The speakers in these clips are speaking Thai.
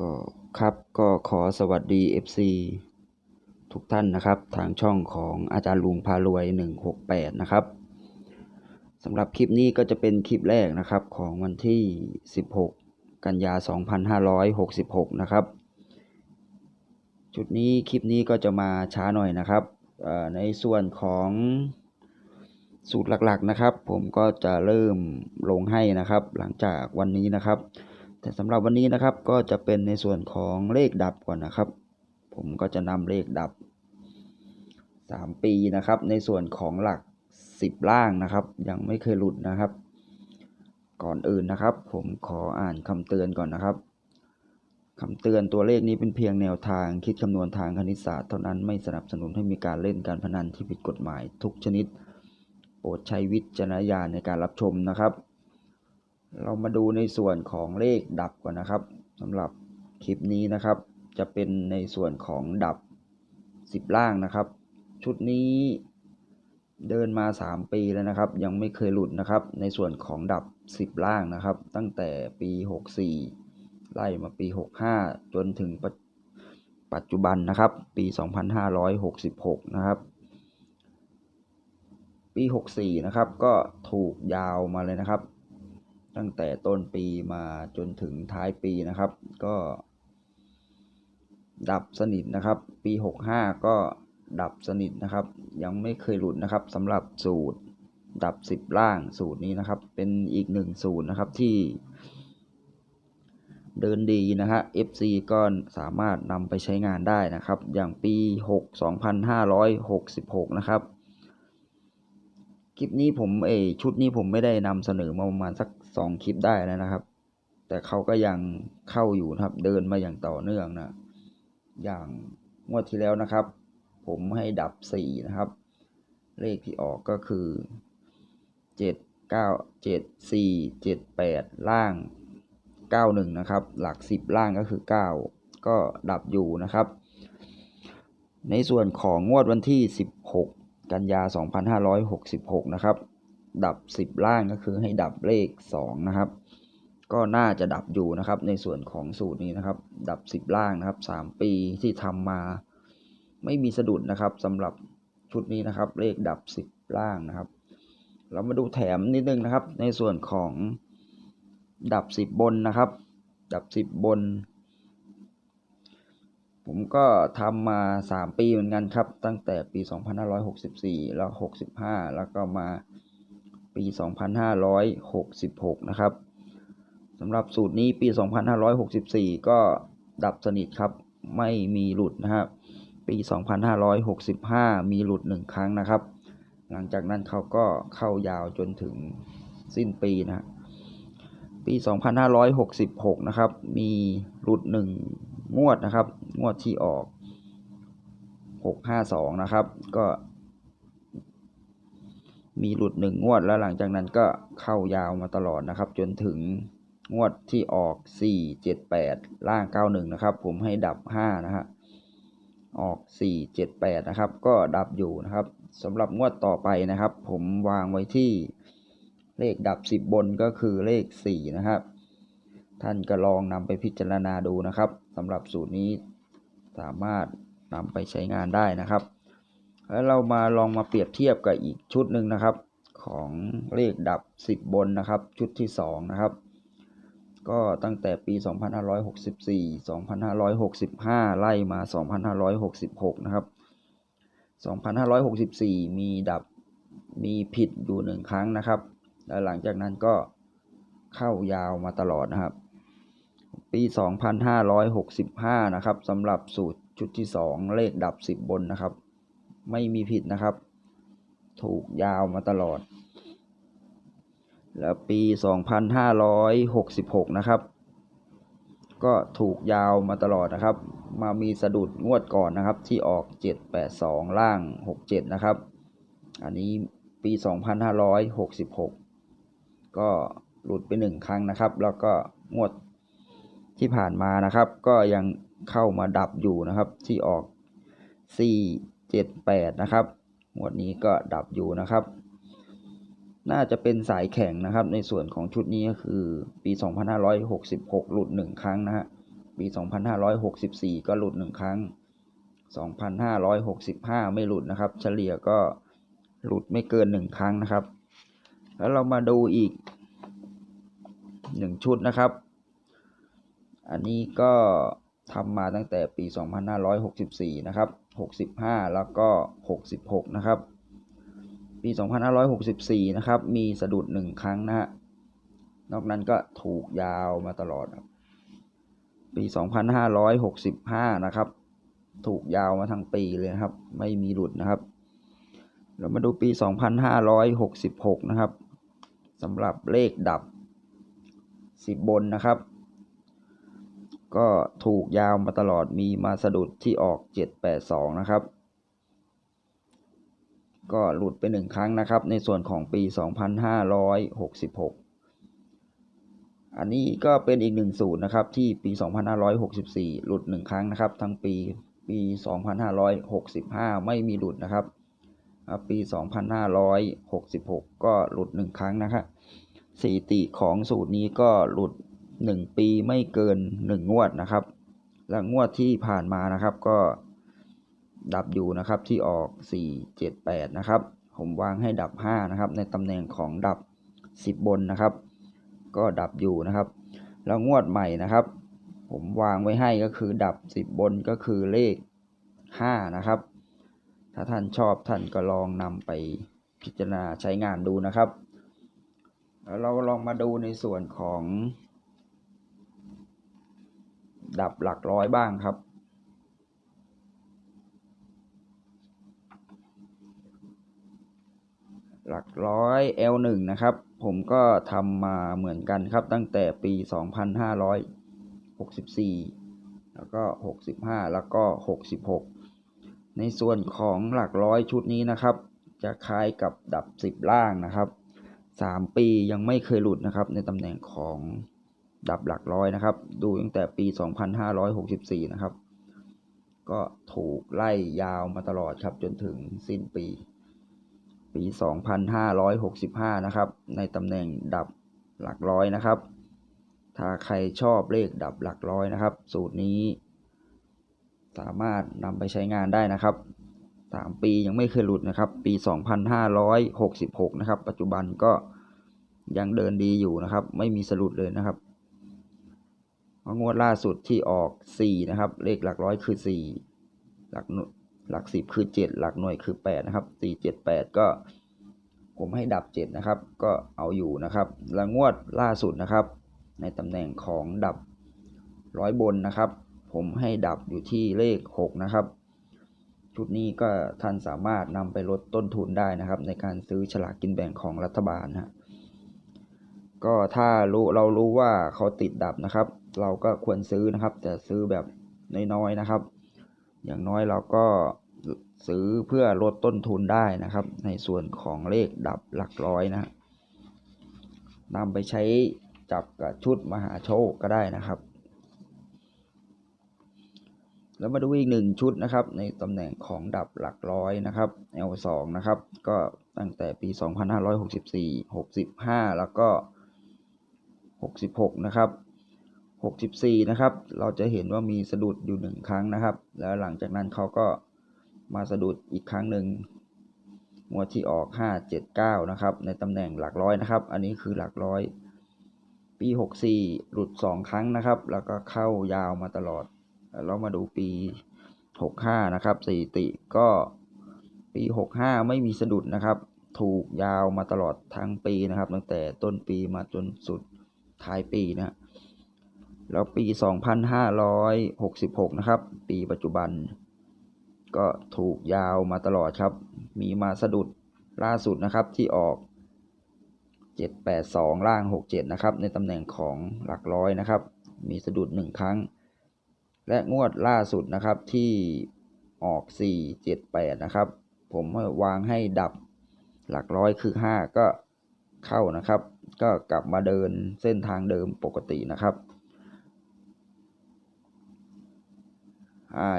ก็ครับก็ขอสวัสดี FC ทุกท่านนะครับ ทางช่องของอาจารย์ลุงพารวย 168 นะครับสำหรับคลิปนี้ก็จะเป็นคลิปแรกนะครับของวันที่ 16 กันยา 2566 นะครับชุดนี้คลิปนี้ก็จะมาช้าหน่อยนะครับ ในส่วนของสูตรหลักๆนะครับ ผมก็จะเริ่มลงให้นะครับ หลังจากวันนี้นะครับ แต่สำหรับวันนี้นะครับก็จะเป็นในส่วนของเลขดับก่อนนะครับ ผมก็จะนำเลขดับ 3 ปีนะครับ ในส่วนของหลัก 10 ล่างนะครับ ยังไม่เคยหลุดนะครับ ก่อนอื่นนะครับ ผมขออ่านคำเตือนก่อนนะครับคำเตือนตัวเลขนี้เป็นเพียงแนวทางคิดคำนวณทางคณิตศาสตร์เท่านั้นไม่สนับสนุนให้มีการเล่นการพนันที่ผิดกฎหมายทุกชนิด โปรดใช้วิจารณญาณในการรับชมนะครับ เรามาดูในส่วนของเลขดับก่อนนะครับสำหรับคลิปนี้นะครับ จะเป็นในส่วนของดับ 10 ล่างนะครับ ชุดนี้เดินมา 3 ปีแล้วนะครับ ยังไม่เคยหลุดนะครับ ในส่วนของดับ 10 ล่างนะครับ ตั้งแต่ปี 64 ไล่มาปี 65 จนถึงปัจปัจจุบันนะครับ ปี 2566 นะครับ ปี 64 นะครับ ก็ถูกยาวมาเลยนะครับ ตั้งแต่ต้นปีมาจนถึงท้ายปีนะครับ ก็ ดับสนิทนะครับ ปี 65 ก็ดับสนิทนะครับ ยังไม่เคยหลุดนะครับสำหรับสูตรดับ 10 ล่างสูตรนี้นะครับ เป็นอีกหนึ่งสูตรนะครับที่ เดินดีนะฮะ FC ก็สามารถนำไปใช้งานได้นะครับ อย่างปี 6 2566 นะครับคลิปนี้ผมเอชุดนี้ผมไม่ได้นำเสนอมาประมาณสัก สองคลิปได้แล้วนะครับ แต่เขาก็ยังเข้าอยู่นะครับ เดินมาอย่างต่อเนื่องนะ อย่างงวดที่แล้วนะครับ ผมให้ดับสี่นะครับ เลขที่ออกก็คือเจ็ดเก้าเจ็ดสี่เจ็ดแปดล่างเก้าหนึ่งนะครับ หลักสิบล่างก็คือเก้าก็ดับอยู่นะครับ ในส่วนของงวดวันที่สิบหกกันยา2566นะครับ ดับ 10 ล่างก็คือให้ดับเลข 2 นะครับ ก็น่าจะดับอยู่นะครับ ในส่วนของสูตรนี้นะครับ ดับ 10 ล่างนะครับ 3 ปีที่ทำมา ไม่มีสะดุดนะครับสำหรับชุดนี้นะครับ เลขดับ 10 ล่างนะครับ เรามาดูแถมนิดนึงนะครับ ในส่วนของดับ 10 บนนะครับ ดับ 10 บน ผมก็ทำมา 3 ปีเหมือนกันครับ ตั้งแต่ปี 2564 แล้ว 65 แล้วก็มา ปี 2566 นะครับสำหรับสูตรนี้ปี 2564 ก็ดับสนิทครับ ไม่มีหลุดนะครับ ปี 2565 มีหลุด 1 ครั้งนะครับ หลังจากนั้นเขาก็เข้ายาวจนถึงสิ้นปีนะปี 2566 นะครับ มีหลุด 1 งวดนะครับ งวดที่ออก 652 นะครับ ก็ มีหลุด1งวดแล้วหลังจากนั้นก็เข้ายาวมาตลอดนะครับ จนถึงงวดที่ออก 478 ล่าง 91 นะครับ ผมให้ดับ 5 นะฮะ ออก 478 นะครับ ก็ดับอยู่นะครับสำหรับงวดต่อไปนะครับ ผมวางไว้ที่เลขดับ 10 บนก็คือเลข 4 นะครับ ท่านก็ลองนำไปพิจารณาดูนะครับสำหรับสูตรนี้สามารถนำไปใช้งานได้นะครับ แล้วเรามาลองมาเปรียบเทียบกับอีกชุดหนึ่งนะครับ ของเลขดับ 10 บนนะครับ ชุดที่ 2 นะครับ ก็ตั้งแต่ปี 2564 2565 ไล่มา 2566 นะครับ 2564 มีดับมีผิดอยู่หนึ่งครั้งนะครับ แล้วหลังจากนั้นก็เข้ายาวมาตลอดนะครับ ปี 2565 นะครับสำหรับสูตรชุดที่ 2 เลขดับ 10 บนนะครับ ไม่มีผิดนะครับ ถูกยาวมาตลอด แล้วปี 2566 นะครับ ก็ถูกยาวมาตลอดนะครับ มามีสะดุดงวดก่อนนะครับ ที่ออก 782 ล่าง 67 นะครับ อันนี้ปี 2566 ก็หลุดไปหนึ่งครั้งนะครับ แล้วก็งวดที่ผ่านมานะครับ ก็ยังเข้ามาดับอยู่นะครับ ที่ออก 478นะครับงวดนี้ก็ดับอยู่นะครับ น่าจะเป็นสายแข่งนะครับ ในส่วนของชุดนี้ก็คือปี 2566 หลุด 1 ครั้งนะฮะ ปี 2564 ก็หลุดหนึ่งครั้ง 2565 ไม่หลุดนะครับ เฉลี่ยก็หลุดไม่เกินหนึ่งครั้งนะครับ แล้วเรามาดูอีกหนึ่งชุดนะครับ อันนี้ก็ ทำมาตั้งแต่ปี 2564 นะครับ 65 แล้วก็ 66 นะครับ ปี 2564 นะครับ มีสะดุดหนึ่งครั้งนะฮะ นอกนั้นก็ถูกยาวมาตลอดครับ ปี 2565 นะครับ ถูกยาวมาทั้งปีเลยครับ ไม่มีหลุดนะครับ เรามาดูปี 2566 นะครับสำหรับเลขดับ 10 บนนะครับ ก็ถูกยาวมาตลอดมีมาสะดุดที่ออก 782 นะครับ ก็หลุดไปหนึ่งครั้งนะครับ ในส่วนของปี 2566 อันนี้ก็เป็นอีกหนึ่งสูตรนะครับ ที่ปี 2564 หลุดหนึ่งครั้งนะครับ ทั้งปีปี 2565 ไม่มีหลุดนะครับ ปี 2566 ก็หลุดหนึ่งครั้งนะครับสถิติของสูตรนี้ก็หลุด 1 ปีไม่เกิน 1 งวดนะครับ และงวดที่ผ่านมานะครับก็ดับอยู่นะครับที่ออก 4 7 8 นะครับ ผมวางให้ดับ 5 นะครับ ในตำแหน่งของดับ 10 บนนะครับ ก็ดับอยู่นะครับ แล้วงวดใหม่นะครับ ผมวางไว้ให้ก็คือดับ 10 บนก็คือเลข 5 นะครับ ถ้าท่านชอบท่านก็ลองนำไปพิจารณาใช้งานดูนะครับ แล้วเราลองมาดูในส่วนของ ดับหลักร้อยบ้างครับ หลักร้อย L1 นะครับ ผมก็ทำมาเหมือนกันครับตั้งแต่ปี 2564 แล้วก็ 65 แล้วก็ 66 ในส่วนของหลักร้อยชุดนี้นะครับ จะคล้ายกับดับ 10 ล่างนะครับ 3 ปียังไม่เคยหลุดนะครับในตำแหน่งของ ดับหลักร้อยนะครับ ดูตั้งแต่ปี 2564 นะครับ ก็ถูกไล่ยาวมาตลอดครับจนถึงสิ้นปี ปี 2565 นะครับ ในตำแหน่งดับหลักร้อยนะครับ ถ้าใครชอบเลขดับหลักร้อยนะครับ สูตรนี้ สามารถนำไปใช้งานได้นะครับ 3 ปียังไม่เคยหลุดนะครับ ปี 2566 นะครับ ปัจจุบันก็ยังเดินดีอยู่นะครับ ไม่มีสะดุดเลยนะครับ งวดล่าสุดที่ออก4นะครับ เลขหลักร้อยคือ4หลักหลักสิบคือ7หลักหน่วยคือ8นะครับ4 7 8ก็ ผมให้ดับ7นะครับ ก็เอาอยู่นะครับแล้วงวดล่าสุดนะครับ ในตำแหน่งของดับร้อยบนนะครับ ผมให้ดับอยู่ที่เลข6นะครับ ชุดนี้ก็ท่านสามารถนำไปลดต้นทุนได้นะครับ ในการซื้อฉลากกินแบ่งของรัฐบาลนะก็ถ้ารู้เรารู้ว่าเขาติดดับนะครับ เราก็ควรซื้อนะครับ แต่ซื้อแบบน้อยๆนะครับ อย่างน้อยเราก็ซื้อเพื่อลดต้นทุนได้นะครับ ในส่วนของเลขดับหลักร้อยนะนำไปใช้จับกับชุดมหาโชคก็ได้นะครับ แล้วมาดูอีกหนึ่งชุดนะครับ ในตำแหน่งของดับหลักร้อยนะครับ L2 นะครับ ก็ตั้งแต่ปี 2564 65 แล้วก็ 66 นะครับ 64 นะครับ เราจะเห็นว่ามีสะดุดอยู่หนึ่งครั้งนะครับ แล้วหลังจากนั้นเขาก็มาสะดุดอีกครั้งหนึ่งงวดที่ออก 579 นะครับ ในตำแหน่งหลักร้อยนะครับ อันนี้คือหลักร้อย ปี 64 หลุด 2 ครั้งนะครับ แล้วก็เข้ายาวมาตลอด เรามาดูปี 65 นะครับสถิติก็ปี 65 ไม่มีสะดุดนะครับ ถูกยาวมาตลอดทั้งปีนะครับ ตั้งแต่ต้นปีมาจนสุดท้ายปีนะ แล้วปี 2566 นะครับ ปีปัจจุบัน ก็ถูกยาวมาตลอดครับ มีมาสะดุดล่าสุดนะครับที่ออก 782 ล่าง 67 นะครับ ในตำแหน่งของหลักร้อยนะครับ มีสะดุด 1 ครั้ง และงวดล่าสุดนะครับที่ออก 478 นะครับ ผมวางให้ดับหลักร้อยคือ 5 ก็เข้านะครับ ก็กลับมาเดินเส้นทางเดิมปกตินะครับ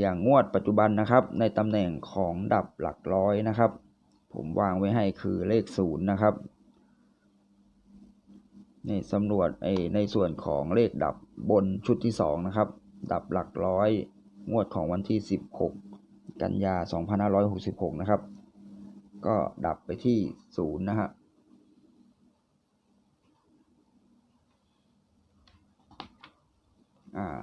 อย่างงวดปัจจุบันนะครับ ในตำแหน่งของดับหลักร้อยนะครับ ผมวางไว้ให้คือเลขศูนย์นะครับในสำรวจไอในส่วนของเลขดับบนชุดที่สองนะครับ ดับหลักร้อย งวดของวันที่ 16 กันยา 2566 นะครับ ก็ดับไปที่0นะฮะอ่า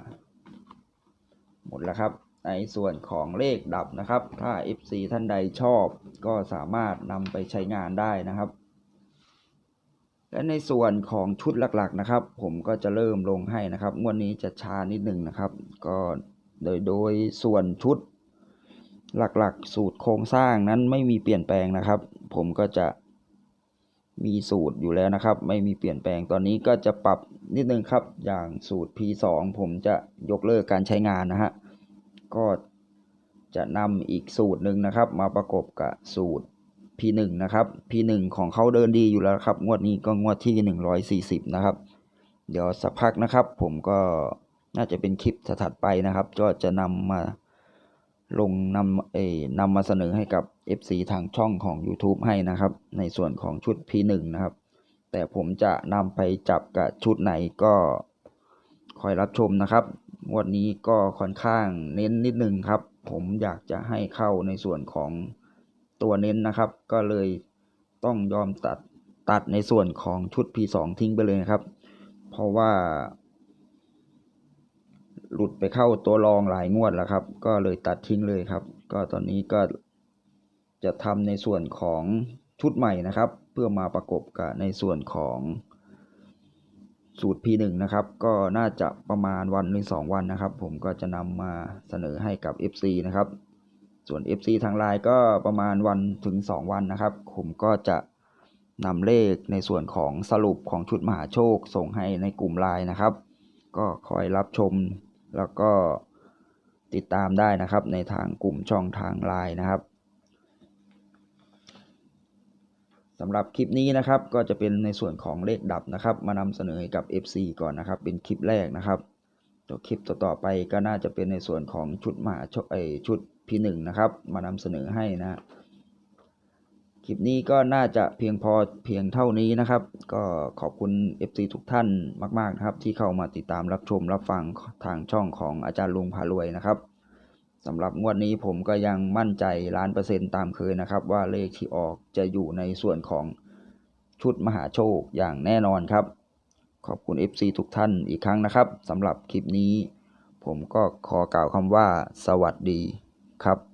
หมดแล้วครับ ในส่วนของเลขดับนะครับ ถ้า FC ท่านใดชอบก็สามารถนำไปใช้งานได้นะครับ และในส่วนของชุดหลักๆนะครับ ผมก็จะเริ่มลงให้นะครับงวดนี้จะช้านิดหนึ่งนะครับ ก็โดยโดยส่วนชุดหลักๆ สูตรโครงสร้างนั้นไม่มีเปลี่ยนแปลงนะครับ ผมก็จะ มีสูตรอยู่แล้วนะครับ ไม่มีเปลี่ยนแปลงตอนนี้ก็จะปรับนิดนึงครับ อย่างสูตร P2 ผมจะยกเลิกการใช้งานนะฮะ ก็จะนำอีกสูตรหนึ่งนะครับ มาประกบกับสูตร P1 นะครับ P1 ของเขาเดินดีอยู่แล้วครับ งวดนี้ก็งวดที่ 140 นะครับ เดี๋ยวสักพักนะครับ ผมก็น่าจะเป็นคลิปถัดไปนะครับ ก็จะนำมาลงนำเอ่นำมาเสนอให้กับ FC ทางช่องของ YouTube ให้นะครับ ในส่วนของชุด P1 นะครับ แต่ผมจะนำไปจับกับชุดไหนก็คอยรับชมนะครับงวดนี้ก็ค่อนข้างเน้นนิดนึงครับ ผมอยากจะให้เข้าในส่วนของตัวเน้นนะครับ ก็เลยต้องยอมตัดตัดในส่วนของชุด P2 ทิ้งไปเลยครับ เพราะว่า หลุดไปเข้าตัวรองหลายงวดแล้วครับ ก็เลยตัดทิ้งเลยครับ ก็ตอนนี้ก็ จะทำในส่วนของชุดใหม่นะครับ เพื่อมาประกบกับในส่วนของสูตร P1 นะครับ ก็น่าจะประมาณวันหรือสองวันนะครับ ผมก็จะนำมาเสนอให้กับ FC นะครับ ส่วน FC ทางไลน์ก็ประมาณวันถึง 2 วันนะครับ ผมก็จะนำเลขในส่วนของสรุปของชุดมหาโชคส่งให้ในกลุ่มไลน์นะครับ ก็คอยรับชมแล้วก็ติดตามได้นะครับในทางกลุ่มช่องทางไลน์นะครับ สำหรับคลิปนี้นะครับก็จะเป็นในส่วนของเลขดับนะครับ มานำเสนอให้กับ FC ก่อนนะครับ เป็นคลิปแรกนะครับตัวคลิปต่อๆไปก็น่าจะเป็นในส่วนของชุดมหาโชคไอชุด P1 นะครับ มานำเสนอให้นะคลิปนี้ก็น่าจะเพียงพอเพียงเท่านี้นะครับ ก็ขอบคุณ FC ทุกท่านมาก ๆ นะครับ ที่เข้ามาติดตามรับชมรับฟังทางช่องของอาจารย์ลุงพารวยนะครับ สำหรับงวดนี้ผมก็ยังมั่นใจล้านเปอร์เซ็นต์ตามเคยนะครับ ว่าเลขที่ออกจะอยู่ในส่วนของชุดมหาโชคอย่างแน่นอนครับ ขอบคุณ FC ทุกท่านอีกครั้งนะครับสำหรับคลิปนี้ ผมก็ขอกล่าวคำว่าสวัสดีครับ